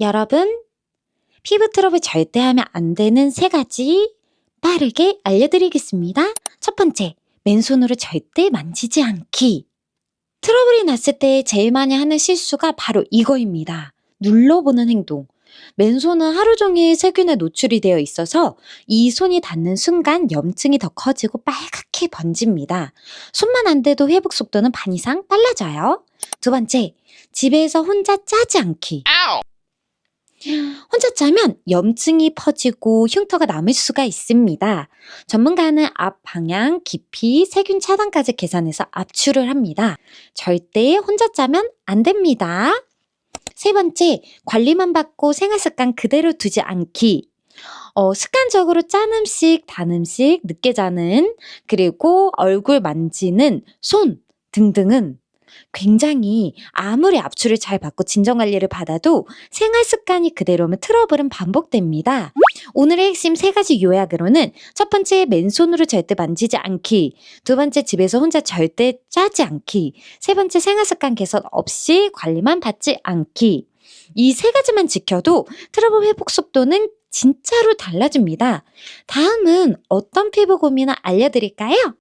여러분, 피부 트러블 절대 하면 안 되는 세 가지 빠르게 알려드리겠습니다. 첫 번째, 맨손으로 절대 만지지 않기. 트러블이 났을 때 제일 많이 하는 실수가 바로 이거입니다. 눌러보는 행동. 맨손은 하루 종일 세균에 노출이 되어 있어서 이 손이 닿는 순간 염증이 더 커지고 빨갛게 번집니다. 손만 안 대도 회복 속도는 반 이상 빨라져요. 두 번째, 집에서 혼자 짜지 않기. 혼자 짜면 염증이 퍼지고 흉터가 남을 수가 있습니다. 전문가는 앞 방향, 깊이, 세균 차단까지 계산해서 압출을 합니다. 절대 혼자 짜면 안 됩니다. 세 번째, 관리만 받고 생활 습관 그대로 두지 않기. 어, 습관적으로 짠 음식, 단 음식, 늦게 자는, 그리고 얼굴 만지는 손 등등은 굉장히 아무리 압출을 잘 받고 진정 관리를 받아도 생활 습관이 그대로면 트러블은 반복됩니다. 오늘의 핵심 세 가지 요약으로는 첫 번째 맨손으로 절대 만지지 않기, 두 번째 집에서 혼자 절대 짜지 않기, 세 번째 생활 습관 개선 없이 관리만 받지 않기. 이 세 가지만 지켜도 트러블 회복 속도는 진짜로 달라집니다. 다음은 어떤 피부 고민을 알려드릴까요?